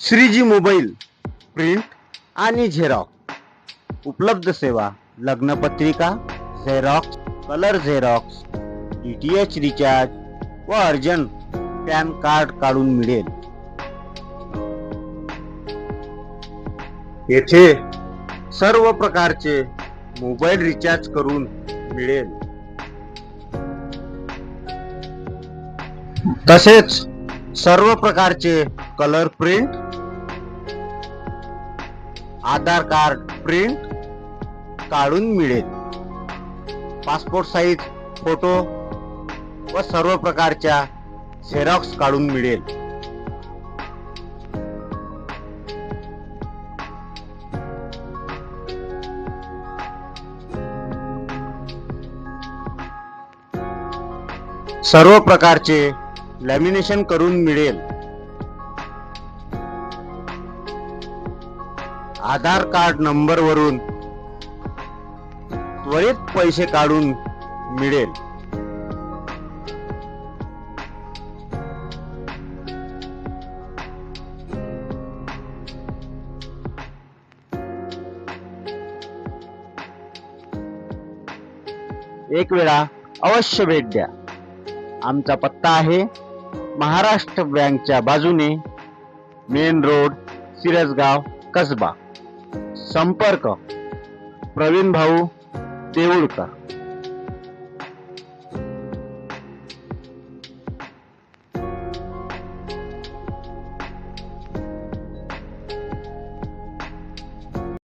Shriji mobile print आणि Xerox. उपलब्ध सेवा लग्नपत्रिका xerox colour xerox D T H recharge व अर्जंट पॅन कार्ड काढून मिळेल. येथे सर्व प्रकारचे मोबाईल रिचार्ज करून मिळेल. तसेच सर्व प्रकारचे colour print Aadhaar card print काढून मिळेल. पासपोर्ट साईज फोटो व सर्व प्रकारच्या झेरॉक्स काढून मिळेल. सर्व प्रकारचे लॅमिनेशन करून मिळेल. आधार कार्ड नंबर वरून त्वरित पैसे काढून मिळेल. एक वेळा अवश्य भेट द्या. आमचा पत्ता आहे महाराष्ट्र बँकच्या बाजूने मेन रोड सिरसगाव कसबा. संपर्क. प्रवीण भाऊ देऊळकर.